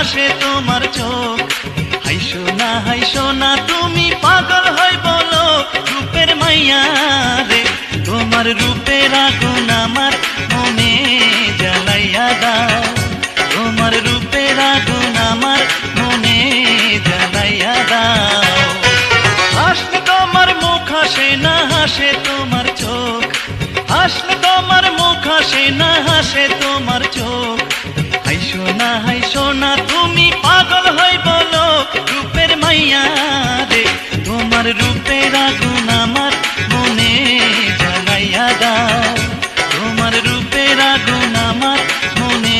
আসে তোমার চোখ। হাইসো না হাইসো না, তুমি পাগল হয় বলো রূপের মাইয়া রে। তোমার রূপের আগুন আমার মনে জ্বালাইয়া দাও। তোমার রূপের আগুন আমার মনে জ্বালাইয়া দাও। আসলে তোমার মুখ আসে না হাসে তোমার চোখ। আসলে তোমার মুখ আসে না হাসে তোমার চোখ। হাই না হাই সোনা তুমি পাগল হই বলো রূপের মাইয়া রে। তোমার রূপের আগুন আমার মনে জ্বালাইয়া দাও। তোমার রূপের আগুন আমার মনে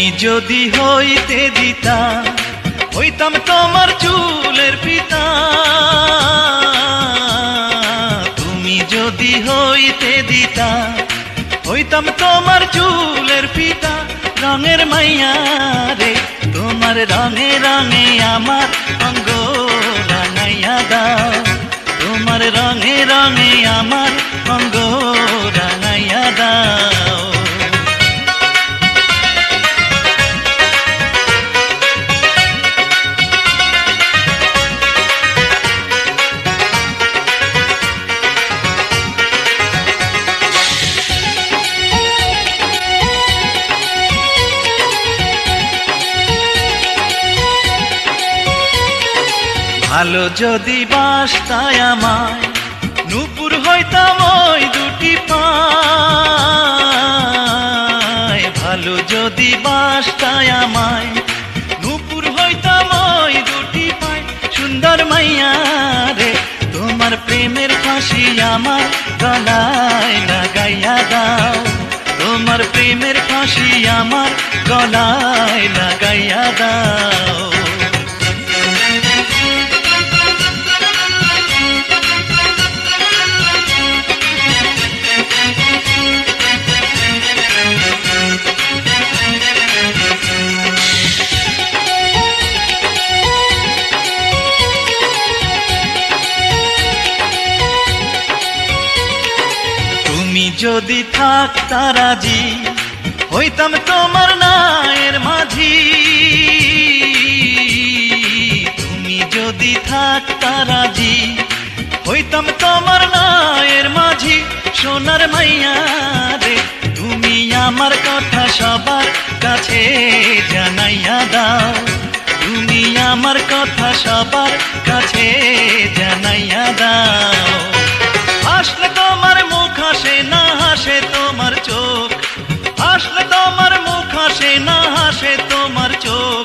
তুমি যদি হইতে দিতা, হইতাম তোমার চুলের পিতা। তুমি যদি হইতে দিতা, হইতাম তোমার চুলের পিতা। রঙের মাইয়া রে, তোমার রঙে রঙে আমার অঙ্গ রাঙাইয়া দাও। তোমার রঙে রঙে আমার ভালো যদি বাসতায় আমায়, নুপুর হইতাম ওই দুটি পায়। ভালো যদি বাসতায় আমায়, নুপুর হইতাম ওই দুটি পায়। সুন্দর মাইয়া রে, তোমার প্রেমের ফাঁসি আমার গলায় লাগাইয়া দাও। তোমার প্রেমের ফাঁসি আমার গলায় লাগাইয়া দাও। যদি থাকতা রাজি, হইতাম তোমার নায়ের মাঝি। তুমি যদি থাকতা রাজি, হইতাম তোমার নায়ের মাঝি। সোনার মাইয়া রে, তুমি আমার কথা সবার কাছে জানাইয়া দাও। তুমি আমার কথা সবার কাছে জানাইয়া দাও। হাসলে তোমার মুখ হাসে না হাসে তোমার চোখ। হাসলে তোমার মুখ হাসে, না হাসে তোমার চোখ।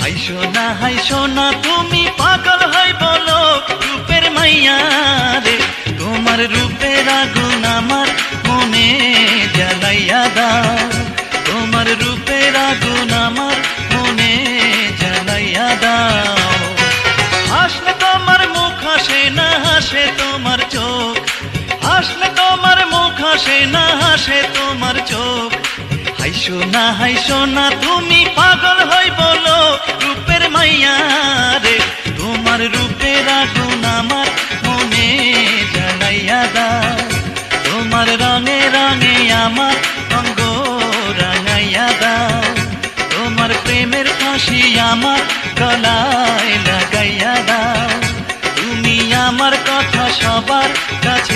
হাই সোনা হাই সোনা তুমি পাগল হই বলো রূপের মাইয়া রে তোমার রূপের আগুন আমার মনে জ্বালাইয়া দাও। তোমার রূপের আগুন আমার মনে জ্বালাইয়া দাও। হাসলে তোমার মুখ হাসে, না হাসে তোমার চোখ। হাসলে তোমার হাসে না হাসে তোমার চোখ। হাই সোনা হাই সোনা তুমি পাগল হই বলো, রূপের মাইয়া রে। তোমার রূপের আগুন আমার মনে জ্বালাইয়া দাও। তোমার রঙে রঙে আমার অঙ্গ রাঙাইয়া দাও। তোমার প্রেমের ফাঁসি আমার গলায় লাগাইয়া দাও। তুমি আমার কথা সবার কাছে